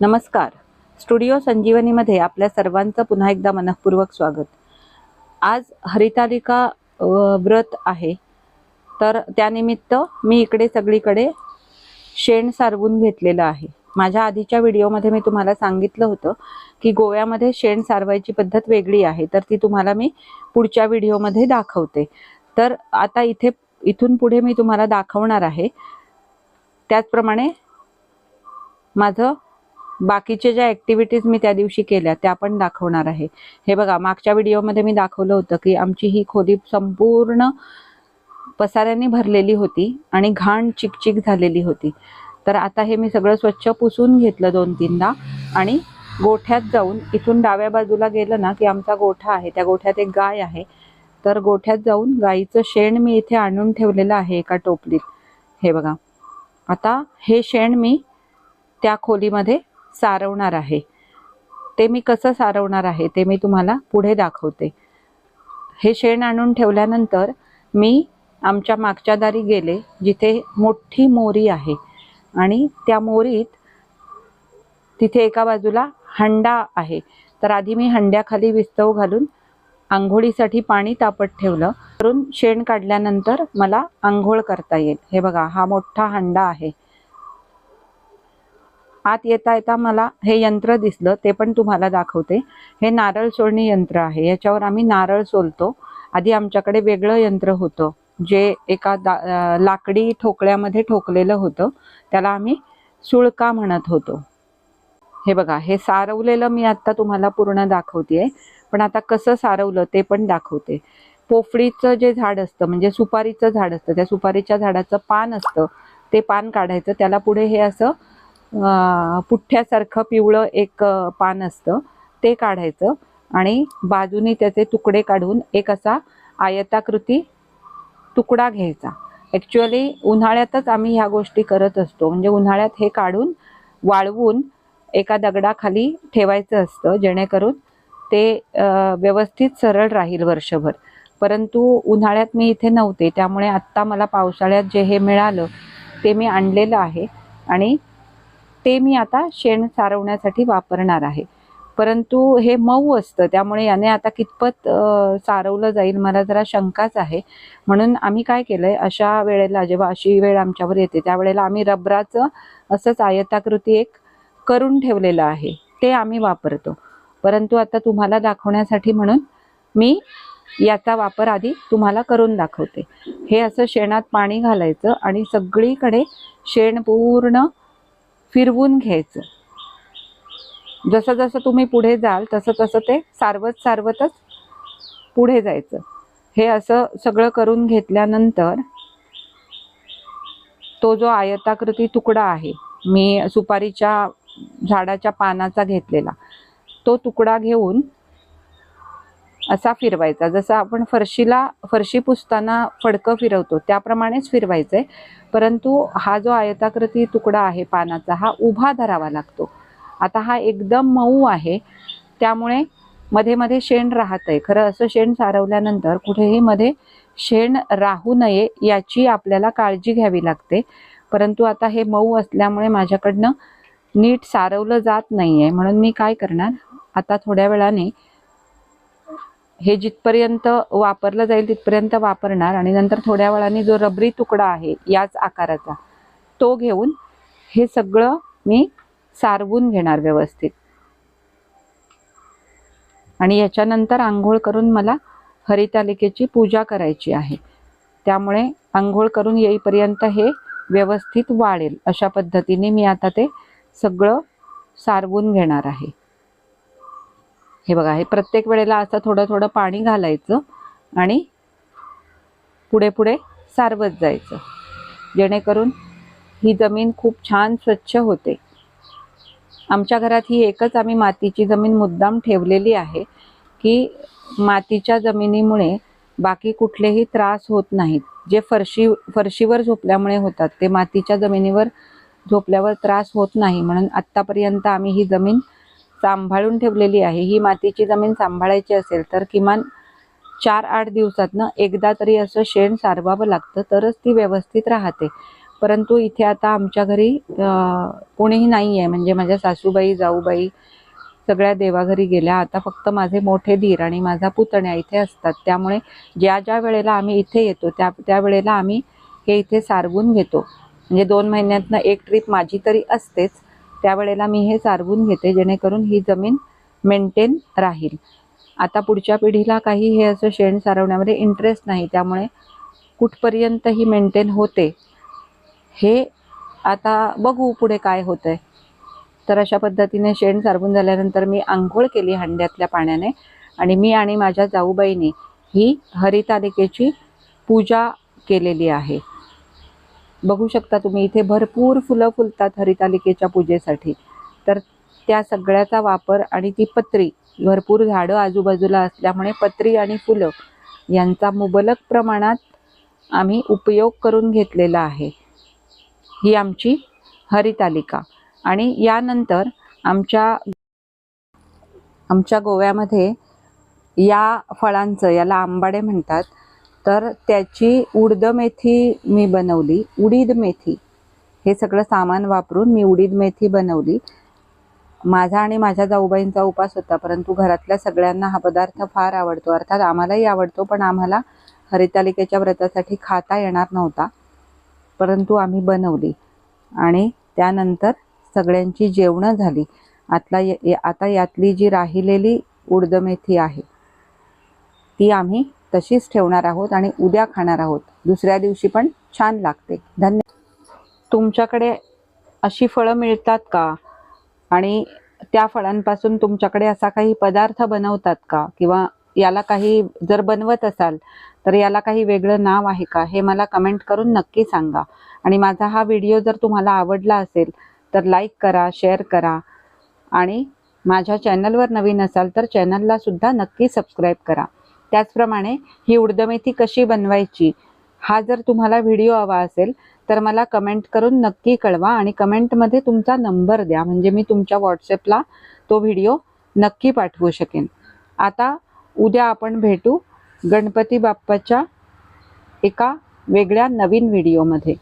नमस्कार. स्टुडिओ संजीवनीमध्ये आपल्या सर्वांचं पुन्हा एकदा मनःपूर्वक स्वागत. आज हरितालिका व्रत आहे. तर त्यानिमित्त मी इकडे सगळीकडे शेण सारवून घेतलेलं आहे. माझ्या आधीच्या व्हिडिओमध्ये मी तुम्हाला सांगितलं होतं की गोव्यामध्ये शेण सारवायची पद्धत वेगळी आहे. तर ती तुम्हाला मी पुढच्या व्हिडिओमध्ये दाखवते. तर आता इथे इथून पुढे मी तुम्हाला दाखवणार आहे. त्याचप्रमाणे माझं बाकीचे ज्या ॲक्टिव्हिटीज मी त्या दिवशी केल्या त्या पण दाखवणार आहे. हे बघा मागच्या व्हिडिओमध्ये मी दाखवलं होतं की आमची ही खोली संपूर्ण पसाऱ्याने भरलेली होती आणि घाण चिकचिक झालेली होती. तर आता हे मी सगळं स्वच्छ पुसून घेतलं दोन तीनदा आणि गोठ्यात जाऊन इथून डाव्या बाजूला गेलं ना की आमचा गोठा आहे त्या गोठ्यात एक गाय आहे. तर गोठ्यात जाऊन गाईचं शेण मी इथे आणून ठेवलेलं आहे एका टोपलीत. हे बघा. आता हे शेण मी त्या खोलीमध्ये सारवणार आहे. ते मी कसं सारवणार आहे ते मी तुम्हाला पुढे दाखवते. हे शेण आणून ठेवल्यानंतर मी आमच्या मागच्या दारी गेले जिथे मोठी मोरी आहे. आणि त्या मोरीत तिथे एका बाजूला हंडा आहे. तर आधी मी हंड्याखाली विस्तव घालून आंघोळीसाठी पाणी तापत ठेवलं. करून शेण काढल्यानंतर मला आंघोळ करता येईल. हे बघा हा मोठा हंडा आहे. आत येता येता मला हे यंत्र दिसलं ते पण तुम्हाला दाखवते. हे नारळ सोलणी यंत्र आहे. याच्यावर आम्ही नारळ सोलतो. आधी आमच्याकडे वेगळं यंत्र होतं जे एका दा लाकडी ठोकळ्यामध्ये ठोकलेलं होतं. त्याला आम्ही सुळका म्हणत होतो. हे बघा हे सारवलेलं मी आत्ता तुम्हाला पूर्ण दाखवते पण आता कसं सारवलं ते पण दाखवते. पोफळीचं जे झाड असतं म्हणजे सुपारीचं झाड असतं त्या सुपारीच्या झाडाचं पान असतं ते पान काढायचं. त्याला पुढे हे असं पुठ्ठ्यासारखं पिवळं एक पान असतं. ते काढायचं आणि बाजूनी त्याचे तुकडे काढून एक असा आयताकृती तुकडा घ्यायचा. ॲक्च्युअली उन्हाळ्यातच आम्ही ह्या गोष्टी करत असतो. म्हणजे उन्हाळ्यात हे काढून वाळवून एका दगडाखाली ठेवायचं असतं जेणेकरून ते व्यवस्थित सरळ राहील वर्षभर. परंतु उन्हाळ्यात मी इथे नव्हते. त्यामुळे आत्ता मला पावसाळ्यात जे हे मिळालं ते मी आणलेलं आहे. आणि ते मी आता शेण सारवण्यासाठी वापरणार आहे. परंतु हे मऊ असतं त्यामुळे याने आता कितपत सारवलं जाईल मला जरा शंकाच आहे. म्हणून आम्ही काय केलं आहे अशा वेळेला जेव्हा अशी वेळ आमच्यावर येते त्यावेळेला आम्ही रबराचं असंच आयताकृती एक करून ठेवलेलं आहे ते आम्ही वापरतो. परंतु आता तुम्हाला दाखवण्यासाठी म्हणून मी याचा वापर आधी तुम्हाला करून दाखवते. हे असं शेणात पाणी घालायचं आणि सगळीकडे शेण पूर्ण फिरवून घ्यायचं. जसं जसं तुम्ही पुढे जाल तसं तसं ते सारवत सारवतच पुढे जायचं. हे असं सगळं करून घेतल्यानंतर तो जो आयताकृती तुकडा आहे मी सुपारीच्या झाडाच्या पानाचा घेतलेला तो तुकडा घेऊन असा फिरवायचा. जसं आपण फरशीला फरशी पुसताना फडकं फिरवतो त्याप्रमाणेच फिरवायचं आहे परंतु हा जो आयताकृती तुकडा आहे पानाचा हा उभा धरावा लागतो. आता हा एकदम मऊ आहे. त्यामुळे मध्ये मध्ये शेण राहत आहे खरं असं शेण सारवल्यानंतर कुठेही मध्ये शेण राहू नये याची आपल्याला काळजी घ्यावी लागते. परंतु आता हे मऊ असल्यामुळे माझ्याकडनं नीट सारवलं जात नाही आहे म्हणून मी काय करणार? आता थोड्या वेळाने हे जिथपर्यंत वापरलं जाईल तिथपर्यंत वापरणार आणि नंतर थोड्या वेळाने जो रबरी तुकडा आहे याच आकाराचा तो घेऊन हे सगळं मी सारवून घेणार व्यवस्थित. आणि याच्यानंतर आंघोळ करून मला हरितालिकेची पूजा करायची आहे. त्यामुळे आंघोळ करून येईपर्यंत हे व्यवस्थित वाळेल. अशा पद्धतीने मी आता ते सगळं सारवून घेणार आहे. हे बघा हे प्रत्येक वेळेला असं थोडं थोडं पाणी घालायचं आणि पुढे पुढे सारवत जायचं. जेणेकरून ही जमीन खूप छान स्वच्छ होते. आमच्या घरात ही एकच आम्ही मातीची जमीन मुद्दाम ठेवलेली आहे की मातीच्या जमिनीमुळे बाकी कुठलेही त्रास होत नाहीत. जे फरशी फरशीवर झोपल्यामुळे होतात ते मातीच्या जमिनीवर झोपल्यावर त्रास होत नाही. म्हणून आत्तापर्यंत आम्ही ही जमीन सांभाळून ठेवलेली आहे. ही मातीची जमीन सांभाळायची असेल तर किमान चार आठ दिवसातनं एकदा तरी असं शेण सारवावं लागतं तरच ती व्यवस्थित राहते. परंतु इथे आता आमच्या घरी कोणीही नाही आहे म्हणजे माझ्या सासूबाई जाऊबाई सगळ्या देवाघरी गेल्या. आता फक्त माझे मोठे धीर आणि माझा पुतण्या इथे असतात. त्यामुळे ज्या ज्या वेळेला आम्ही इथे येतो त्या त्या वेळेला आम्ही हे इथे सारवून घेतो. म्हणजे दोन महिन्यातनं एक ट्रीप माझी तरी असतेच. त्यावेळेला मी हे सारवून घेते जेणेकरून ही जमीन मेंटेन राहील. आता पुढच्या पिढीला काही हे असं शेण सारवण्यामध्ये इंटरेस्ट नाही त्यामुळे कुठपर्यंत ही मेंटेन होते. हे आता बघू पुढे काय होतंय. तर अशा पद्धतीने शेण सारवून झाल्यानंतर मी आंघोळ केली हंड्यातल्या पाण्याने आणि मी आणि माझ्या जाऊबाईने ही हरितालिकेची पूजा केलेली आहे. बघू शकता तुम्ही इथे भरपूर फुलं फुलतात हरितालिकेच्या पूजेसाठी. तर त्या सगळ्याचा वापर आणि ती पत्री भरपूर झाडं आजूबाजूला असल्यामुळे पत्री आणि फुलं यांचा मुबलक प्रमाणात आम्ही उपयोग करून घेतलेला आहे. ही आमची हरितालिका. आणि यानंतर आमच्या आमच्या गोव्यामध्ये या फळांचं याला आंबाडे म्हणतात तर त्याची उडद मेथी मी बनवली उडीद मेथी. हे सगळं सामान वापरून मी उडीद मेथी बनवली. माझा आणि माझ्या जाऊबाईंचा उपास होता परंतु घरातल्या सगळ्यांना हा पदार्थ फार आवडतो. अर्थात आम्हालाही आवडतो पण आम्हाला हरितालिकेच्या व्रतासाठी खाता येणार नव्हता. परंतु आम्ही बनवली आणि त्यानंतर सगळ्यांची जेवणं झाली. आतला ये- आता यातली जी राहिलेली उडद मेथी आहे ती आम्ही तशीच ठेवणार आहोत आणि उद्या खाणार आहोत. दुसऱ्या दिवशी पण छान लागते. धन्य तुमच्याकडे अशी फळं मिळतात का? आणि त्या फळांपासून तुमच्याकडे असा काही पदार्थ बनवतात का? किंवा याला काही जर बनवत असाल तर याला काही वेगळं नाव आहे का? हे मला कमेंट करून नक्की सांगा. आणि माझा हा व्हिडिओ जर तुम्हाला आवडला असेल तर लाईक करा शेअर करा. आणि माझ्या चॅनलवर नवीन असाल तर चॅनलला सुद्धा नक्की सबस्क्राईब करा. त्याचप्रमाणे ही उडदमेथी कशी बनवायची हा जर तुम्हाला व्हिडिओ हवा असेल तर मला कमेंट करून नक्की कळवा आणि कमेंटमध्ये तुमचा नंबर द्या. म्हणजे मी तुमच्या व्हॉट्सअपला तो व्हिडिओ नक्की पाठवू शकेन. आता उद्या आपण भेटू गणपती बाप्पाच्या एका वेगळ्या नवीन व्हिडिओमध्ये.